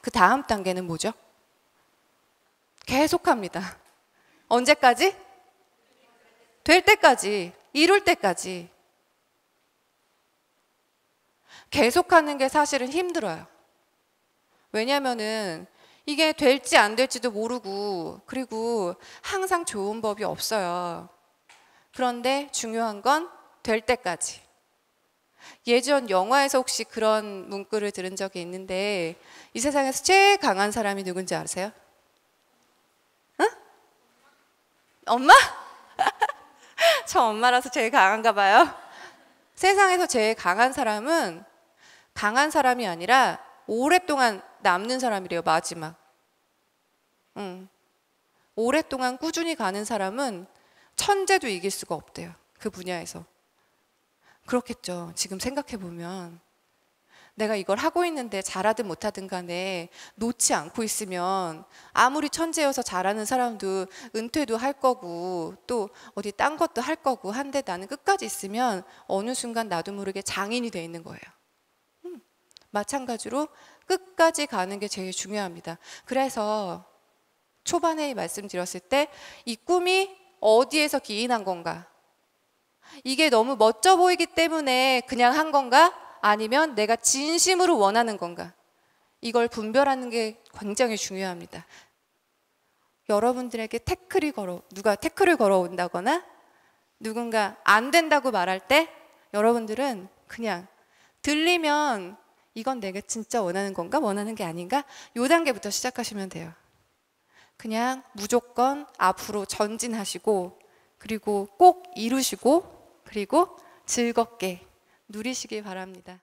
그 다음 단계는 뭐죠? 계속합니다. 언제까지? 될 때까지, 이룰 때까지. 계속하는 게 사실은 힘들어요. 왜냐면은 이게 될지 안 될지도 모르고, 그리고 항상 좋은 법이 없어요. 그런데 중요한 건 될 때까지. 예전 영화에서 혹시 그런 문구를 들은 적이 있는데 이 세상에서 제일 강한 사람이 누군지 아세요? 응? 엄마? 저 엄마라서 제일 강한가 봐요. 세상에서 제일 강한 사람은 강한 사람이 아니라 오랫동안 남는 사람이래요, 마지막. 응. 오랫동안 꾸준히 가는 사람은 천재도 이길 수가 없대요. 그 분야에서. 그렇겠죠. 지금 생각해 보면. 내가 이걸 하고 있는데 잘하든 못하든 간에 놓지 않고 있으면 아무리 천재여서 잘하는 사람도 은퇴도 할 거고 또 어디 딴 것도 할 거고 한데 나는 끝까지 있으면 어느 순간 나도 모르게 장인이 돼 있는 거예요. 음, 마찬가지로 끝까지 가는 게 제일 중요합니다. 그래서 초반에 말씀드렸을 때 이 꿈이 어디에서 기인한 건가? 이게 너무 멋져 보이기 때문에 그냥 한 건가? 아니면 내가 진심으로 원하는 건가? 이걸 분별하는 게 굉장히 중요합니다. 여러분들에게 태클이 걸어, 누가 태클을 걸어온다거나 누군가 안 된다고 말할 때 여러분들은 그냥 들리면 이건 내가 진짜 원하는 건가? 원하는 게 아닌가? 요 단계부터 시작하시면 돼요. 그냥 무조건 앞으로 전진하시고 그리고 꼭 이루시고 그리고 즐겁게 누리시길 바랍니다.